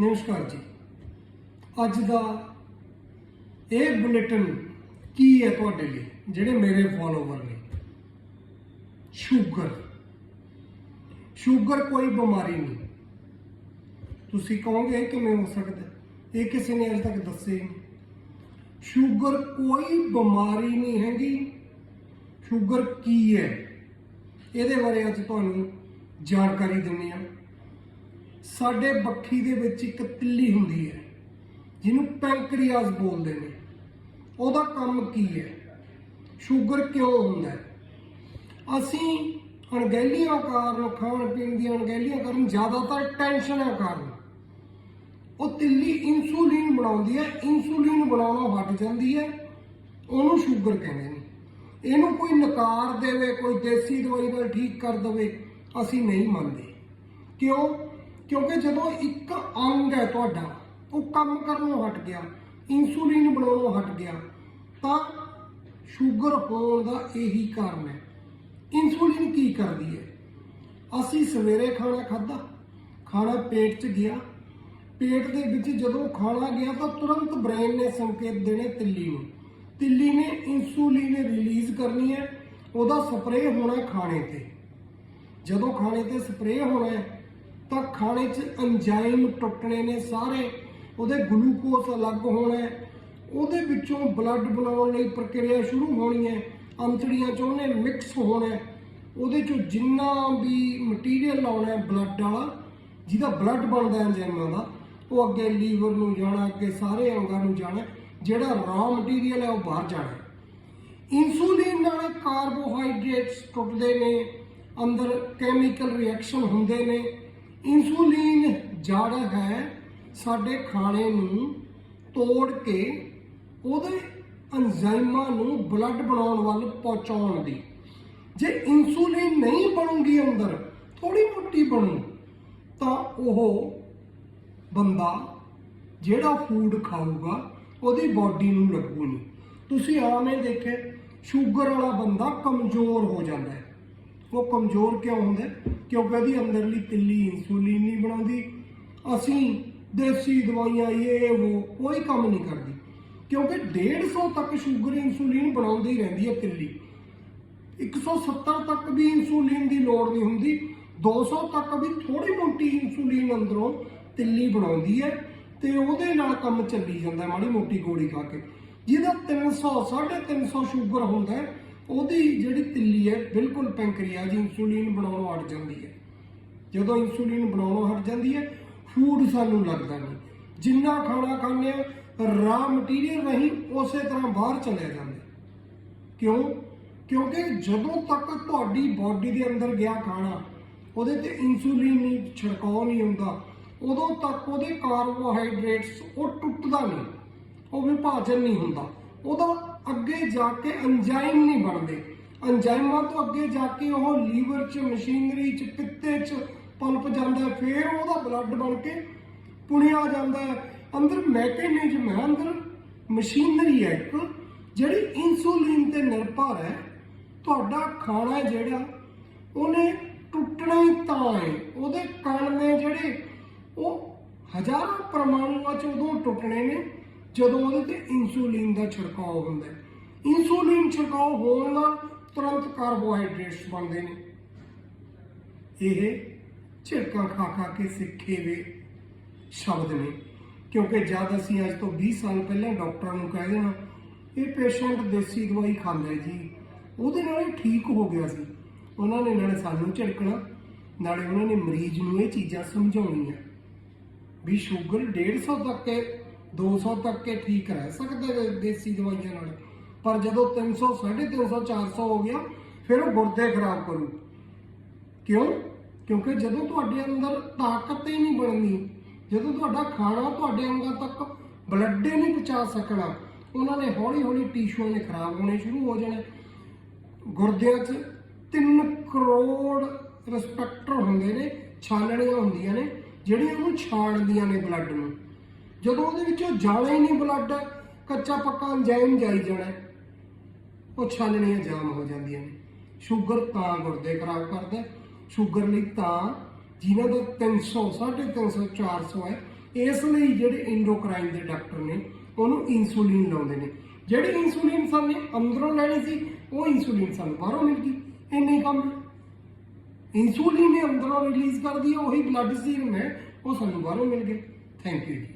ਨਮਸਕਾਰ ਜੀ। ਅੱਜ ਦਾ ਇਹ ਬੁਲੇਟਿਨ ਕੀ ਹੈ ਤੁਹਾਡੇ ਲਈ, ਜਿਹੜੇ ਮੇਰੇ ਫੋਲੋਵਰ ਨੇ? ਸ਼ੂਗਰ। ਸ਼ੂਗਰ ਕੋਈ ਬਿਮਾਰੀ ਨਹੀਂ। ਤੁਸੀਂ ਕਹੋਗੇ ਇਹ ਕਿਵੇਂ ਹੋ ਸਕਦਾ ਇਹ ਕਿਸੇ ਨੇ ਅਜੇ ਤੱਕ ਦੱਸੇ ਸ਼ੂਗਰ ਕੋਈ ਬਿਮਾਰੀ ਨਹੀਂ ਹੈਗੀ। ਸ਼ੂਗਰ ਕੀ ਹੈ? ਇਹਦੇ ਬਾਰੇ ਅੱਜ ਤੁਹਾਨੂੰ ਜਾਣਕਾਰੀ ਦਿੰਦੇ ਹਾਂ। ਸਾਡੇ ਬੱਖੀ ਦੇ ਵਿੱਚ ਇੱਕ ਤਿੱਲੀ ਹੁੰਦੀ ਹੈ, ਜਿਹਨੂੰ ਪੈਂਕਰੀਆਸ ਬੋਲਦੇ ਨੇ। ਉਹਦਾ ਕੰਮ ਕੀ ਹੈ? ਸ਼ੂਗਰ ਕਿਉਂ ਹੁੰਦਾ ਹੈ? ਅਸੀਂ ਅਣਗਹਿਲੀਆਂ ਕਾਰਨ, ਖਾਣ ਪੀਣ ਦੀਆਂ ਅਣਗਹਿਲੀਆਂ ਕਾਰਨ ਜ਼ਿਆਦਾਤਰ ਟੈਨਸ਼ਨਾਂ ਕਾਰਨ। ਉਹ ਤਿੱਲੀ ਇਨਸੂਲਿਨ ਬਣਾਉਂਦੀ ਹੈ, ਇਨਸੂਲਿਨ ਬਣਾਉਣਾ ਹਟ ਜਾਂਦੀ ਹੈ, ਉਹਨੂੰ ਸ਼ੂਗਰ ਕਹਿੰਦੇ ਨੇ। ਇਹਨੂੰ ਕੋਈ ਨਕਾਰ ਦੇਵੇ, ਕੋਈ ਦੇਸੀ ਦਵਾਈ ਨਾਲ ਠੀਕ ਕਰ ਦੇਵੇ, ਅਸੀਂ ਨਹੀਂ ਮੰਨਦੇ। ਕਿਉਂ? ਕਿਉਂਕਿ ਜਦੋਂ ਇੱਕ ਅੰਗ ਹੈ ਤੁਹਾਡਾ, ਉਹ ਕੰਮ ਕਰਨੋਂ ਹਟ ਗਿਆ ਇਨਸੂਲਿਨ ਬਣਾਉਣੋਂ ਹਟ ਗਿਆ, ਤਾਂ ਸ਼ੂਗਰ ਹੋਣ ਦਾ ਇਹੀ ਕਾਰਨ ਹੈ। ਇਨਸੂਲਿਨ ਕੀ ਕਰਦੀ ਹੈ? ਅਸੀਂ ਸਵੇਰੇ ਖਾਣਾ ਖਾਦਾ ਖਾਣਾ ਪੇਟ 'ਚ ਗਿਆ, ਪੇਟ ਦੇ ਵਿੱਚ ਜਦੋਂ ਖਾਣਾ ਗਿਆ ਤਾਂ ਤੁਰੰਤ ਬ੍ਰੇਨ ਨੇ ਸੰਕੇਤ ਦੇਣੇ ਤਿੱਲੀ ਨੂੰ। ਤਿੱਲੀ ਨੇ ਇਨਸੂਲਿਨ ਰਿਲੀਜ਼ ਕਰਨੀ ਹੈ, ਉਹਦਾ ਸਪਰੇਅ ਹੋਣਾ ਖਾਣੇ ਤੇ। ਜਦੋਂ ਖਾਣੇ ਤੇ ਸਪਰੇਅ ਹੋਣਾ ਹੈ ਤਾਂ ਖਾਣੇ 'ਚ ਐਂਜ਼ਾਈਮ ਟੁੱਟਣੇ ਨੇ ਸਾਰੇ। ਉਹਦੇ ਗਲੂਕੋਸ ਅਲੱਗ ਹੋਣਾ ਉਹਦੇ ਵਿੱਚੋਂ ਬਲੱਡ ਬਣਾਉਣ ਲਈ ਪ੍ਰਕਿਰਿਆ ਸ਼ੁਰੂ ਹੋਣੀ ਹੈ। ਅੰਤੜੀਆਂ 'ਚ ਉਹਨੇ ਮਿਕਸ ਹੋਣਾ ਉਹਦੇ 'ਚੋਂ ਜਿੰਨਾ ਵੀ ਮਟੀਰੀਅਲ ਆਉਣਾ ਬਲੱਡ ਵਾਲਾ, ਜਿਹਦਾ ਬਲੱਡ ਬਣਦਾ ਹੈ ਐਂਜ਼ਾਈਮਾਂ ਦਾ, ਉਹ ਅੱਗੇ ਲੀਵਰ ਨੂੰ ਜਾਣਾ, ਅੱਗੇ ਸਾਰੇ ਅੰਗਾਂ ਨੂੰ ਜਾਣਾ ਜਿਹੜਾ ਰਾ ਮਟੀਰੀਅਲ ਹੈ ਉਹ ਬਾਹਰ ਜਾਣਾ ਹੈ। ਇਨਸੂਲਿਨ ਨਾਲ ਕਾਰਬੋਹਾਈਡਰੇਟਸ ਟੁੱਟਦੇ ਨੇ। ਅੰਦਰ ਕੈਮੀਕਲ ਰਿਐਕਸ਼ਨ ਹੁੰਦੇ ਨੇ। ਇਨਸੂਲਿਨ ਜੜ ਹੈ, ਸਾਡੇ ਖਾਣੇ ਨੂੰ ਤੋੜ ਕੇ ਉਹਦੇ ਐਂਜ਼ਾਈਮਾਂ ਨੂੰ ਬਲੱਡ ਬਣਾਉਣ ਵੱਲ ਪਹੁੰਚਾਉਣ ਦੀ। ਜੇ ਇਨਸੂਲਿਨ ਨਹੀਂ ਬਣੂਗੀ ਅੰਦਰ ਥੋੜੀ ਮੋਟੀ ਬਣੂ, ਤਾਂ ਉਹ ਬੰਦਾ ਜਿਹੜਾ ਫੂਡ ਖਾਊਗਾ, ਉਹਦੀ ਬਾਡੀ ਨੂੰ ਲੱਗੂ ਨਹੀਂ ਤੁਸੀਂ ਆਵੇਂ ਦੇਖਿਆ ਸ਼ੂਗਰ ਵਾਲਾ ਬੰਦਾ ਕਮਜ਼ੋਰ ਹੋ ਜਾਂਦਾ ਹੈ। ਉਹ ਕਮਜ਼ੋਰ ਕਿਉਂ ਹੁੰਦਾ? ਕਿਉਂਕਿ ਉਹਦੀ ਅੰਦਰਲੀ ਤਿੱਲੀ ਇਨਸੂਲਿਨ ਨਹੀਂ ਬਣਾਉਂਦੀ। ਅਸੀਂ ਦੇਸੀ ਦਵਾਈਆਂ, ਇਹ ਉਹ ਕੋਈ ਕੰਮ ਨਹੀਂ ਕਰਦੀ। ਕਿਉਂਕਿ 150 ਤੱਕ ਸ਼ੂਗਰ ਇਨਸੂਲਿਨ ਬਣਾਉਂਦੀ ਰਹਿੰਦੀ ਹੈ ਤਿੱਲੀ। 170 ਤੱਕ ਵੀ ਇਨਸੂਲਿਨ ਦੀ ਲੋੜ ਨਹੀਂ ਹੁੰਦੀ। 200 ਤੱਕ ਵੀ ਥੋੜੀ ਮੋਟੀ ਇਨਸੂਲਿਨ ਅੰਦਰੋਂ ਤਿੱਲੀ ਬਣਾਉਂਦੀ ਹੈ ਤੇ ਉਹਦੇ ਨਾਲ ਕੰਮ ਚੱਲੀ ਜਾਂਦਾ ਮਾੜੀ ਮੋਟੀ ਗੋਲੀ ਖਾ ਕੇ। ਜਿਹਦਾ 300 350 ਸ਼ੂਗਰ ਹੁੰਦਾ ਹੈ ਉਹਦੀ ਜਿਹੜੀ ਤਿੱਲੀ ਹੈ ਬਿਲਕੁਲ ਪੈਂਕਰੀਆਜ ਇਨਸੂਲਿਨ ਬਣਾਉਣੋਂ ਹਟ ਜਾਂਦੀ ਹੈ। ਜਦੋਂ ਇਨਸੂਲਿਨ ਬਣਾਉਣੋਂ ਹਟ ਜਾਂਦੀ ਹੈ ਫੂਡ ਸਾਨੂੰ ਲੱਗਦਾ ਨਹੀਂ। ਜਿੰਨਾ ਖਾਣਾ ਖਾਂਦੇ ਆ ਰਾ ਮਟੀਰੀਅਲ ਨਹੀਂ ਉਸੇ ਤਰ੍ਹਾਂ ਬਾਹਰ ਚਲੇ ਜਾਂਦਾ। ਕਿਉਂ? ਕਿਉਂਕਿ ਜਦੋਂ ਤੱਕ ਤੁਹਾਡੀ ਬਾਡੀ ਦੇ ਅੰਦਰ ਗਿਆ ਖਾਣਾ, ਉਹਦੇ ਤੇ ਇਨਸੂਲਿਨ ਨਹੀਂ ਛਿੜਕਾਅ ਨਹੀਂ ਹੁੰਦਾ, ਉਦੋਂ ਤੱਕ ਉਹਦੇ ਕਾਰਬੋਹਾਈਡਰੇਟਸ ਉਹ ਟੁੱਟਦਾ ਨਹੀਂ। ਉਹ ਵਿਭਾਜਨ ਨਹੀਂ ਹੁੰਦਾ। ਉਹਦਾ ਅੱਗੇ ਜਾ ਕੇ ਐਂਜ਼ਾਈਮ ਨਹੀਂ ਬਣਦੇ। ਐਂਜ਼ਾਈਮਾਂ ਤੋਂ ਅੱਗੇ ਜਾ ਕੇ ਉਹ ਲੀਵਰ 'ਚ ਮਸ਼ੀਨਰੀ 'ਚ ਪਿੱਤੇ 'ਚ ਪਲਪ ਜਾਂਦਾ ਹੈ, ਫਿਰ ਉਹਦਾ ਬਲੱਡ ਬਣ ਕੇ ਪੁਣਿਆ ਜਾਂਦਾ ਹੈ। ਅੰਦਰ ਮੈਕੈਨਿਜ਼ਮ ਹੈ ਅੰਦਰ ਮਸ਼ੀਨਰੀ ਹੈ ਇੱਕ ਜਿਹੜੀ ਇਨਸੂਲਿਨ ਤੇ ਨਿਰਭਰ ਹੈ। ਤੁਹਾਡਾ ਖਾਣਾ ਜਿਹੜਾ ਉਹਨੇ ਟੁੱਟਣਾ ਹੀ ਤਾਂ ਹੈ। ਉਹਦੇ ਕਣ ਨੇ ਜਿਹੜੇ ਉਹ ਹਜ਼ਾਰਾਂ ਪਰਮਾਣੂਆਂ ਚ ਉਦੋਂ ਟੁੱਟਣੇ ਨੇ। ਜਦੋਂ ਉਹਦੇ ਤੇ ਇਨਸੂਲਿਨ ਦਾ ਛਿੜਕਾਅ ਹੁੰਦਾ ਹੈ। ਇਨਸੂਲਿਨ ਛਿੜਕਾਅ ਹੋਣ ਨਾਲ ਤੁਰੰਤ ਕਾਰਬੋਹਾਈਡਰੇਟਸ ਬਣਦੇ ਨੇ। ਇਹ ਝਿੜਕਾਂ ਖਾ ਖਾ ਕੇ ਸਿੱਖੇ ਵੇ ਸ਼ਬਦ ਨੇ। ਕਿਉਂਕਿ ਜਦ ਅਸੀਂ ਅੱਜ ਤੋਂ 20 ਸਾਲ ਪਹਿਲਾਂ ਡਾਕਟਰਾਂ ਨੂੰ ਕਹਿ ਦੇਣਾ ਇਹ ਪੇਸ਼ੈਂਟ ਦੇਸੀ ਦਵਾਈ ਖਾਂਦਾ ਹੈ ਜੀ। ਉਹਦੇ ਨਾਲ ਇਹ ਠੀਕ ਹੋ ਗਿਆ ਸੀ। ਉਹਨਾਂ ਨੇ ਨਾਲੇ ਸਾਨੂੰ ਝਿੜਕਣਾ, ਨਾਲੇ ਉਹਨਾਂ ਨੇ ਮਰੀਜ਼ ਨੂੰ ਇਹ ਚੀਜ਼ਾਂ ਸਮਝਾਉਣੀਆਂ। ਵੀ ਸ਼ੂਗਰ 150 ਤੱਕ ਹੈ 200 ਤੱਕ ਹੈ ਠੀਕ ਰਹਿ ਸਕਦਾ ਹੈ ਦੇਸੀ ਦਵਾਈਆਂ ਨਾਲ। ਪਰ ਜਦੋਂ 300 350 400 ਹੋ ਗਿਆ, ਫਿਰ ਉਹ ਗੁਰਦੇ ਖਰਾਬ ਕਰੂ। ਕਿਉਂ? ਕਿਉਂਕਿ ਜਦੋਂ ਤੁਹਾਡੇ ਅੰਦਰ ਤਾਕਤ ਹੀ ਨਹੀਂ ਬਣਨੀ, ਜਦੋਂ ਤੁਹਾਡਾ ਖਾਣਾ ਤੁਹਾਡੇ ਅੰਗਾਂ ਤੱਕ ਬਲੱਡ ਹੀ ਨਹੀਂ ਪਹੁੰਚਾ ਸਕਣਾ, ਉਹਨਾਂ ਨੇ ਹੌਲੀ ਹੌਲੀ ਟਿਸ਼ੂਆਂ ਨੇ ਖਰਾਬ ਹੋਣੇ ਸ਼ੁਰੂ ਹੋ ਜਾਣੇ। ਗੁਰਦਿਆਂ 'ਚ 3 ਕਰੋੜ ਰਿਸਪੈਕਟਰ ਹੁੰਦੇ ਨੇ, ਛਾਨਣੀਆਂ ਹੁੰਦੀਆਂ ਨੇ, ਜਿਹੜੀਆਂ ਉਹਨੂੰ ਛਾਣਦੀਆਂ ਨੇ ਬਲੱਡ ਨੂੰ। ਜਦੋਂ ਉਹਦੇ ਵਿੱਚੋਂ ਜਾਣਾ ਹੀ ਨਹੀਂ ਬਲੱਡ ਕੱਚਾ ਪੱਕਾ ਐਂਜ਼ਾਈਮ ਜਾਈ ਜਾਣਾ। ਉਹ ਛਾਲਣੀਆਂ ਜਾਮ ਹੋ ਜਾਂਦੀਆਂ ਨੇ। ਸ਼ੂਗਰ ਤਾਂ ਗੁਰਦੇ ਖਰਾਬ ਕਰਦਾ ਸ਼ੂਗਰ ਲਈ ਤਾਂ ਜਿਨ੍ਹਾਂ ਦਾ 300 350 400 ਹੈ, ਇਸ ਲਈ ਜਿਹੜੇ ਇੰਡੋਕਰਾਈਨ ਦੇ ਡਾਕਟਰ ਨੇ, ਉਹਨੂੰ ਇਨਸੂਲਿਨ ਲਾਉਂਦੇ ਨੇ। ਜਿਹੜੀ ਇਨਸੂਲਿਨ ਸਾਨੂੰ ਅੰਦਰੋਂ ਲੈਣੀ ਸੀ, ਉਹ ਇਨਸੂਲਿਨ ਸਾਨੂੰ ਬਾਹਰੋਂ ਮਿਲ ਗਈ। ਇੰਨੇ ਕੰਮ ਇਨਸੂਲਿਨ ਨੇ ਅੰਦਰੋਂ ਰਿਲੀਜ਼ ਕਰਦੀ ਹੈ, ਉਹੀ ਬਲੱਡ ਸੀਰਮ ਹੈ, ਉਹ ਸਾਨੂੰ ਬਾਹਰੋਂ ਮਿਲ ਗਏ ਥੈਂਕ ਯੂ ਜੀ।